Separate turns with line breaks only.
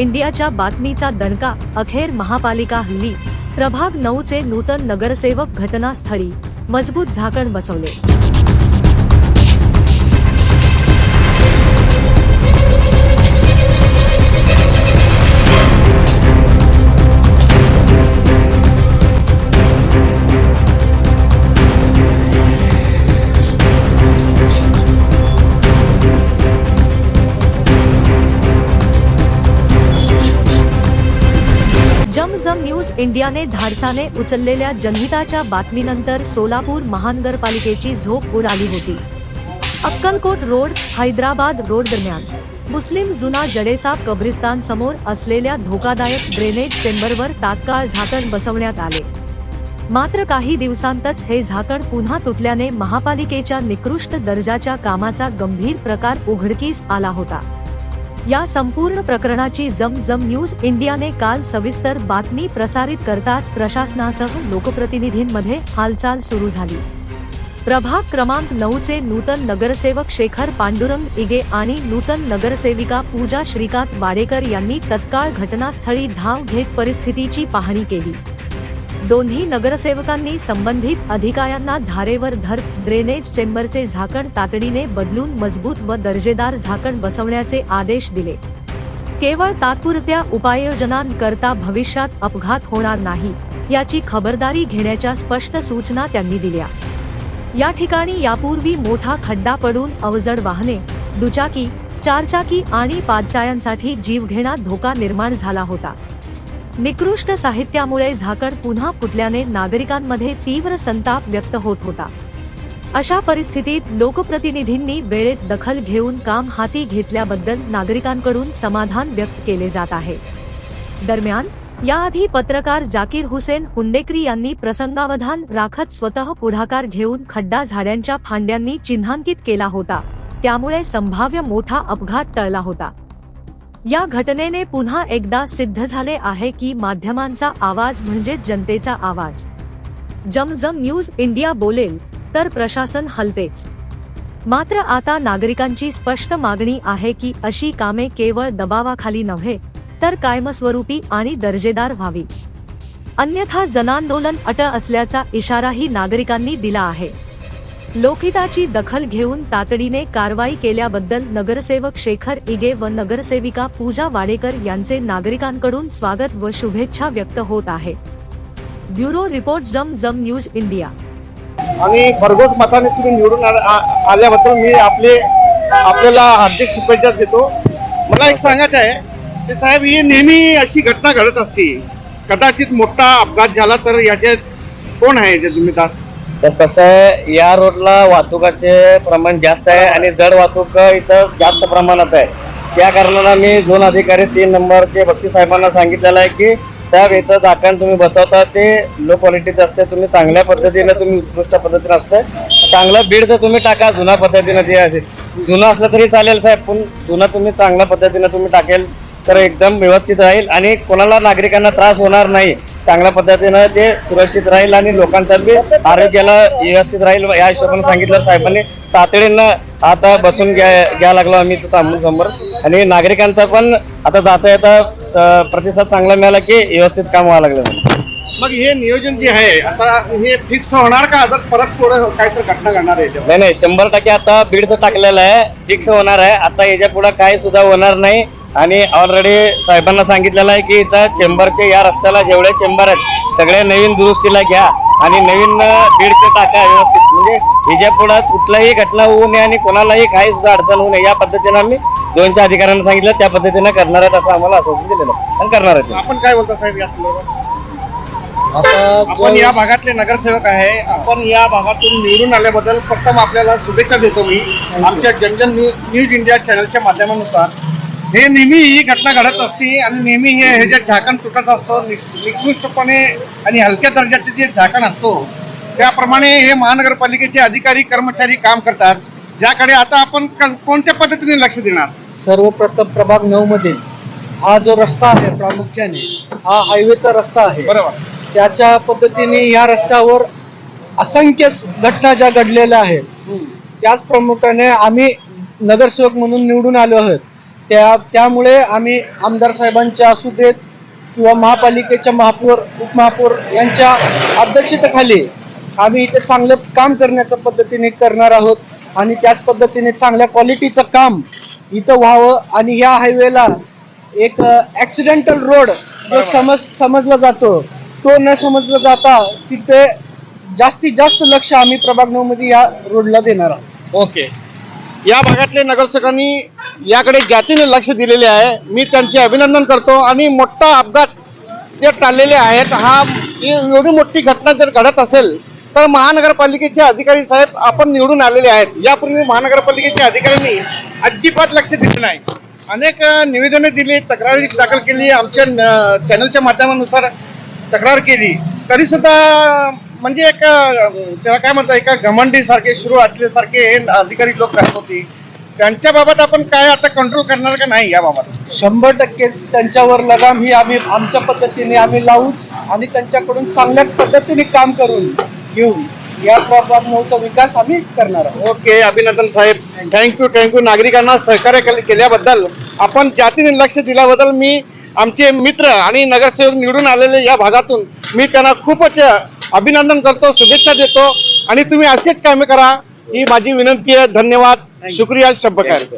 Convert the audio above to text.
इंडियाच्या बातमीचा दणका अखेर महापालिका हल्ली. प्रभाग नऊचे नूतन नगरसेवक घटनास्थळी. मजबूत झाकण बसवले. न्यूज इंडियाने धाडसाने उचललेल्या जनहिताच्या बातमीनंतर सोलापूर महानगरपालिकेची झोप उडाली होती. अक्कलकोट रोड हैदराबाद रोड दरम्यान. मुस्लिम जुना जडेसा कब्रिस्तान समोर असलेल्या धोकादायक ड्रेनेज चेंबरवर तात्काळ झाकण बसवण्यात आले. मात्र काही दिवसांतच हे झाकण पुन्हा तुटल्याने महापालिकेच्या निकृष्ट दर्जाच्या कामाचा गंभीर प्रकार उघडकीस आला होता. या संपूर्ण प्रकरणाची जमजम न्यूज इंडियाने काल सविस्तर बातमी प्रसारित करताच प्रशासनासह लोकप्रतिनिधींमध्ये हालचाल सुरू झाली. प्रभाग क्रमांक नऊचे नूतन नगरसेवक शेखर पांडुरंग इगे आणि नूतन नगरसेविका पूजा श्रीकांत वाडेकर यांनी तत्काळ घटनास्थळी धाव घेत परिस्थितीची पाहणी केली. दोन्ही नगरसेवकांनी संबंधित अधिकाऱ्यांना धारेवर धर ड्रेनेज चेंबरचे झाकण तातडीने बदलून मजबूत व दर्जेदार झाकण बसवण्याचे आदेश दिले. केवळ तात्पुरत्या उपाययोजनांकरता भविष्यात अपघात होणार नाही याची खबरदारी घेण्याच्या स्पष्ट सूचना त्यांनी दिल्या. या ठिकाणी यापूर्वी मोठा खड्डा पडून अवजड वाहने दुचाकी चारचाकी आणि पादचायांसाठी जीवघेणा धोका निर्माण झाला होता. निकृष्ट साहित्यामुळे झाकण पुन्हा फुटल्याने नागरिकांमध्ये तीव्र संताप व्यक्त होत होता. अशा परिस्थितीत लोकप्रतिनिधींनी वेळेत दखल घेऊन काम हाती घेतल्याबद्दल नागरिकांकडून समाधान व्यक्त केले जात आहे. दरम्यान याआधी पत्रकार जाकीर हुसेन हुंडेकरी यांनी प्रसंगावधान राखत स्वतः पुढाकार घेऊन खड्डा झाड्यांच्या फांद्यांनी चिन्हांकित केला होता. त्यामुळे संभाव्य मोठा अपघात टळला होता. या घटनेने पुन्हा एकदा सिद्ध झाले आहे की माध्यमांचा आवाज म्हणजे जनतेचा आवाज. जमजम न्यूज इंडिया बोलेल तर प्रशासन हलतेच. मात्र आता नागरिकांची स्पष्ट मागणी आहे की अशी कामे केवळ दबावाखाली नव्हे तर कायमस्वरूपी आणि दर्जेदार व्हावी. अन्यथा जनांदोलन अट असल्याचा इशाराही नागरिकांनी दिला आहे. लोकहिताची दखल घेऊन तातडीने कारवाई केल्याबद्दल नगरसेवक शेखर इगे व नगरसेविका पूजा वाडेकर यांचे नागरिकांकडून स्वागत व शुभेच्छा व्यक्त होत आहे. ब्युरो रिपोर्ट जम जम न्यूज इंडिया.
आणि भरघोस मताने तुम्ही निवडून आल्याबद्दल मी आपले आपल्याला हार्दिक शुभेच्छा देतो. मला एक सांगायचं आहे की साहेब ही नेहमी अशी घटना घडत असते. कदाचित मोठा अपघात झाला तर याचे कोण आहे जे जिम्मेदार?
तर कसं आहे या रोडला वाहतुकाचे प्रमाण जास्त आहे आणि जड वाहतूक इथं जास्त प्रमाणात आहे. त्या कारणाला मी झोन अधिकारी तीन नंबरचे बक्षी साहेबांना सांगितलेलं आहे की साहेब इथं दाखल तुम्ही बसवता ते लो क्वालिटीचं असते तुम्ही चांगल्या पद्धतीने तुम्ही उत्कृष्ट पद्धतीने असते. चांगलं बीड तर तुम्ही टाका जुन्या पद्धतीनं जे असेल जुनं असलं तरी चालेल साहेब पण जुनं तुम्ही चांगल्या पद्धतीनं तुम्ही टाकेल तर एकदम व्यवस्थित राहील आणि कोणाला नागरिकांना त्रास होणार नाही. चांगल्या पद्धतीनं ते सुरक्षित राहील आणि लोकांचा बी आरोग्याला व्यवस्थित राहील या हिशोबाने सांगितलं साहेबांनी. तातडीनं आता बसून घ्या घ्या लागलो आम्ही थांबून समोर आणि नागरिकांचा पण आता जाता येता प्रतिसाद चांगला मिळाला की व्यवस्थित काम व्हावं लागलं.
मग हे नियोजन जे आहे आता हे फिक्स होणार का? जर परत पुढे काहीतरी घटना घडणार आहे?
नाही नाही शंभर टक्के आता बीडचं टाकलेलं आहे फिक्स होणार आहे. आता याच्यापुढे काही सुद्धा होणार नाही. आणि ऑलरेडी साहेबांना सांगितलेलं आहे की इथं चेंबरचे या रस्त्याला जेवढे चेंबर आहेत सगळे नवीन दुरुस्तीला घ्या आणि नवीन बीडचे टाका व्यवस्थित. म्हणजे पुढे कुठलाही घटना होऊ नये आणि कोणालाही काही सुद्धा अडचण होऊ नये. या पद्धतीनं आम्ही दोनच्या अधिकाऱ्यांना सांगितलं त्या पद्धतीनं करणार आहेत असं आम्हाला आश्वासन दिलेलं आहे. आणि करणार आहेत
आपण काय बोलता साहेब या?
आता
आपण या भागातले नगरसेवक आहे. आपण या भागातून निवडून आल्याबद्दल प्रथम आपल्याला शुभेच्छा देतो मी. आमच्या जनजन न्यू- न्यूज इंडिया चॅनलच्या माध्यमानुसार हे नेहमी ही घटना घडत असते आणि नेहमी हे हे जे झाकण तुटत असतं निक- निकृष्टपणे आणि हलक्या दर्जाचे जे झाकण असतो त्याप्रमाणे हे महानगरपालिकेचे अधिकारी कर्मचारी काम करतात ज्याकडे आता आपण क- कोणत्या पद्धतीने लक्ष देणार?
सर्वप्रथम प्रभाग नऊ मधील हा जो रस्ता आहे प्रामुख्याने हा हायवेचा रस्ता आहे.
बरोबर.
त्याच्या पद्धतीने या रस्त्यावर असंख्य घटना ज्या घडलेल्या आहेत त्याच प्रामुख्याने आम्ही नगरसेवक म्हणून निवडून आलो आहोत. त्या त्यामुळे आम्ही आमदार साहेबांच्या असू देत किंवा महापालिकेच्या महापौर उपमहापौर यांच्या अध्यक्षतेखाली आम्ही इथे चांगलं काम करण्याच्या पद्धतीने करणार आहोत आणि त्याच पद्धतीने चांगल्या क्वालिटीचं काम इथं व्हावं आणि ह्या हायवेला एक ऍक्सिडेंटल रोड जो समज समजला जातो तो न समजला जाता तिथे जास्तीत जास्त लक्ष आम्ही प्रभाग नऊ मध्ये या रोडला देणार आहोत.
ओके. या भागातले नगरसेवकांनी याकडे जातीने लक्ष दिलेले आहे. मी त्यांचे अभिनंदन करतो आणि मोठा अपघात जे टाळलेले आहेत हा एवढी मोठी घटना जर घडत असेल तर महानगरपालिकेचे अधिकारी साहेब आपण निवडून आलेले आहेत. यापूर्वी महानगरपालिकेच्या अधिकाऱ्यांनी अजिबात लक्ष दिले नाही. अनेक निवेदने दिली तक्रारी दाखल केली आमच्या चॅनलच्या माध्यमानुसार तक्रार केली. तरी सुद्धा म्हणजे एक त्याला काय म्हणतात एका घमंडीसारखे सुरू असल्यासारखे हे अधिकारी लोक करत होते त्यांच्या बाबत आपण काय आता कंट्रोल करणार का नाही या बाबत?
शंभर टक्केच त्यांच्यावर लगाम ही आम्ही आमच्या पद्धतीने आम्ही लावूच आणि त्यांच्याकडून चांगल्या पद्धतीने काम करून घेऊन या प्रभाग नऊचा विकास आम्ही करणार आहोत.
ओके अभिनंदन साहेब. थँक्यू थँक्यू नागरिकांना सहकार्य केल- केल्याबद्दल आपण जातीने लक्ष दिल्याबद्दल मी आमचे मित्र आणि नगरसेवक निवडून आलेले या भागातून मी त्यांना खूपच अभिनंदन करतो शुभेच्छा देतो. आणि तुम्ही असेच कामे करा ही माझी विनंती आहे. धन्यवाद. शुक्रिया शब्बकार